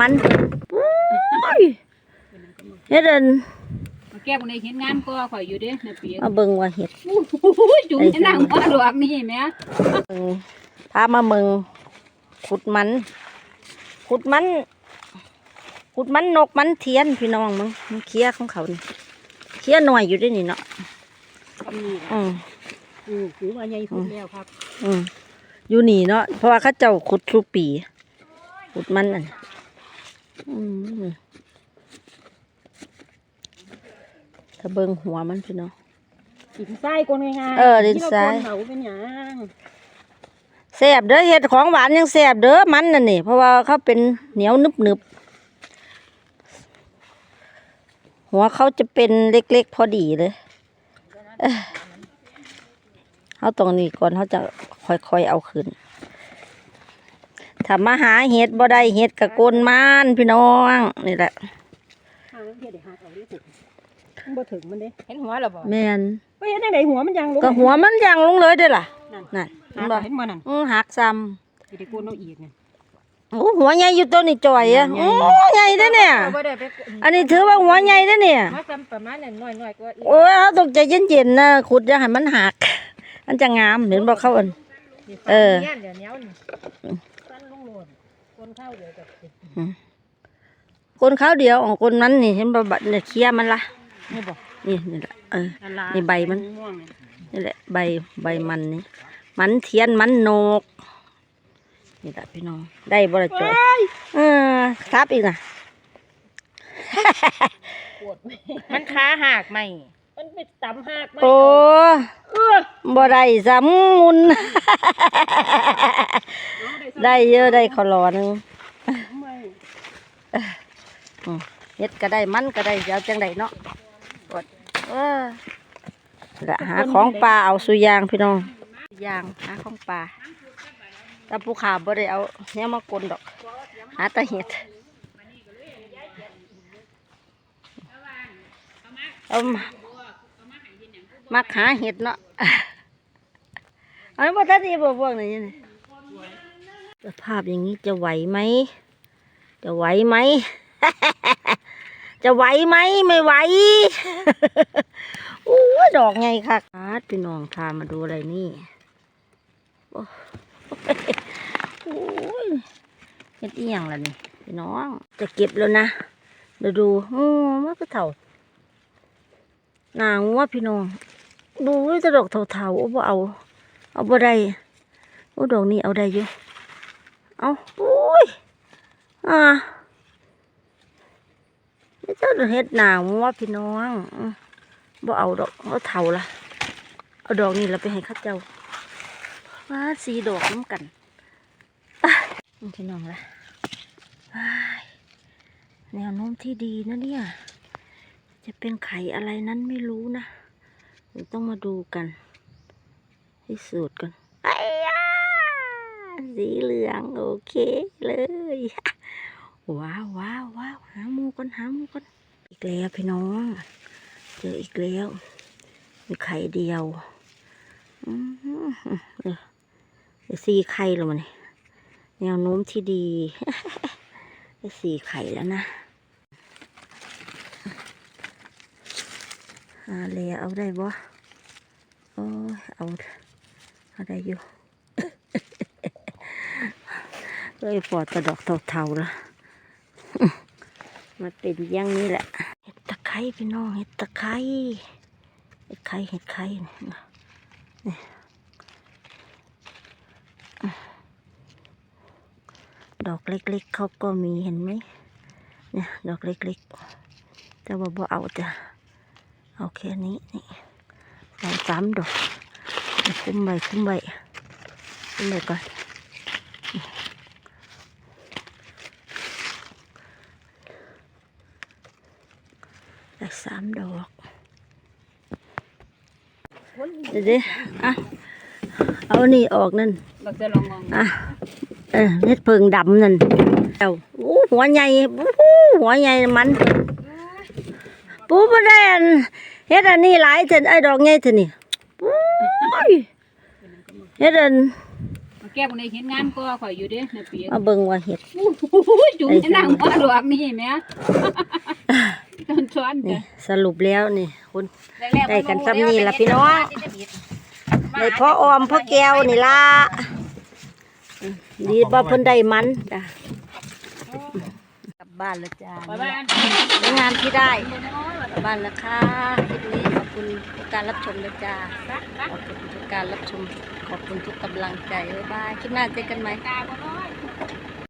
มันอุ้ยเฮ็ดอันมาแก้คนใดเห็นงานก็ข่อยอยู่เด้ในปีมาเบิ่งว่าเฮ็ดอู้ยจุ่มจะนั่งว่าดอกนี่แหม่เบิ่งพามาเมืองขุดมัน ขุดมันขุดมันนกมันเทียนพี่น้องมึงมันเคลียของเขานี่เคลียหน่อยอยู่ด้วยนี่เนาะทำนี่อืมอือถือว่าใหญ่สุดแล้วครับ อืมอยู่นี่เนาะเพราะว่าเขาเจ้าขุดทุกปี ขุดมันอะอืม ถ้าเบิ่งหัวมันพี่น้องดินทรายคนง่ายเออดินทรายที่เคนเขาเป็นหยังแซ่บเด้อเห็ดของหวานยังแซ่บเด้อมันน่ะนี่ เพราะว่าเขาเป็นเหนียวนึบนึบๆหัวเขาจะเป็นเล็กๆ พอดีเลยเอ้อเขาตรงนี้ก่อนเขาจะค่อยๆเอาขึ้น ถ้ามาหาเห็ดบ่ได้เห็ดกะโกนมานพี่น้องนี่แหละหางเฮ็ดได้หาเอาได้ถึงมันบ่ถึงมันเด้เห็นหัวแล้วบ่แม่นเฮ้ยเฮ็ดจังไดหัวมันยังลงก็หัวมันยังลงเลยเด้อล่ะนั่นนั่นเห็เห็นนบ่บ่เห็นบ่นั่นอื้อหักซ้สิได้กูนเอาอีกนี่ำโอ้หัวใหญ่อยู่ตัวนี้จ่อยอะใหญ่โอ้ใหญ่เด้อเนี่ยบ่ได้ไปอันนี้ถือว่าหัวใหญ่เด้อเนี่ยมาซ้ำประมาณนั้นน้อยๆกว่าอีกโอ้ยเราต้องใจเย็นๆนะขุดอย่าให้มันหัก มันจะงามเห็นบอกเขาเอินเออ คนเข้าเดี๋ยวจะติดคนเขาเดียวของคนนั้นนี่เห็นบ่บัดเนี่ยเคลียร์มันละนี่บ่นี่นี่แหละเอออันละนี่ใบมันม่วงนี่นี่แหละใบใบมันนี่มันเทียนมันโหนกนี่แหละพี่น้องได้บ่ละจอยเออครับอีกนะมันขาหักไหม มันไปตำหักไหมโอ้บ่ได้สำมุน ได้เยอะได้ขอรอหนึงไม่เฮ็ดก็ได้มันก็ได้เดี๋ยวจังไดเนาะกดเออละหาของปลาเอาสุยางพี่น้องยางหาของปลาแต่ผู้ขาบ่ได้เอาเนี่ยมากลดอก หาแต่เห็ดเอา มามักหาเห็ดเนาะเอาบ่ทันทีบ่พวกนี้นี่สภาพอย่างนี้จะไหวไหม จะไหวไหม จะไหวไหมไม่ไหวโอ้ดอกไงค่ะอาดพี่น้องพามาดูอะไรนี่โอ้ยเฮ็ดอีหยังล่ะนี่พี่น้อง จะเก็บแล้วนะเดี๋ยวดูโอ้มันก็เถ่า หนางัวพี่น้อง ดูจะดอกเถ่าๆโอ้บ่เอา เอาบ่ได้โอ้ดอกนี้เอาได้อยู่เอาโอ้ยอ่าไม่เจ้าเฮ็ดหนาวว่าพี่น้องบ่เอาดอกเอาเท่าละเอาดอกนี่เราไปให้ข้าเจ้าว่าสีดอกน้ำกันพี่น้องละแนวโน้มที่ดีนะเนี่ย จะเป็นไข่อะไรนั้นไม่รู้นะเดี๋ยวต้องมาดูกันพิสูจน์กันไอ้ยาสีเหลืองโอเคเลย ว้าวว้าวว้าวหาหมูกันหาหมูกันอีกแล้วพี่น้อง เจออีกแล้วมีไข่เดียวอืมเออเดี๋ยวสี่ไข่แล้วมันแนวโน้มที่ดีสี่ไข่แล้วนะ หาเลยเอาได้บ่โอ้ยเอาเอาได้อยู่เอ้ยปอดกระดอกเท่าๆละมันเป็นอย่างนี้แหละเห็ดตะไคร้พี่น้องเห็ดตะไคร้เห็ดไข่เห็ดไข่นี่นี่ดอกเล็กๆเขาก็มีเห็นไหมเนี่ยดอกเล็กๆแต่ว่าบ่เอาจ้ะ เอาแค่นี้นี่เอาสามดอกคุ้มใบคุ้มใบคุ้มใบก่อนได้สามดอกเดี๋ยวดิอะเอานี่ออกนั่นเราจะลองมองอะเออเม็ดเพิงดำนั่นเอาอู้หัวใหญ่อู้หูหัวใหญ่มัน ปูบ่ได้อันเฮ็ดอันนี้หลายเถินไอ้ดอกใหญ่เถินนี่ปู้ยเฮ็ดอันมันแก้วในเห็นงามก็ข่อยอยู่เด้ในปีมาเบิ่งว่าเห็ดอู้ยจุ่มให้นางหัวดอกนี่แหม่ต้นซ้อนนี่สรุปแล้วนี่คุณได้กันซ้ำนี่ล่ะพี่น้องในพ่อออมพ่อแก้วนี่ล่ะอืมดีบ่เพิ่นได้มันจ้ะกลั บบ้านแล้วจ้าไปบ้านในงานที่ได้กลับบ้านแล้วค่ะคลิปนี้ขอบคุณทุกการรับชมเลยจ้าขอบคุณทุกการรับชม ขอบคุณทุกกำลังใจบ๊ายบายคลิปหน้าเจอกันใหม่ตาบ่น้อย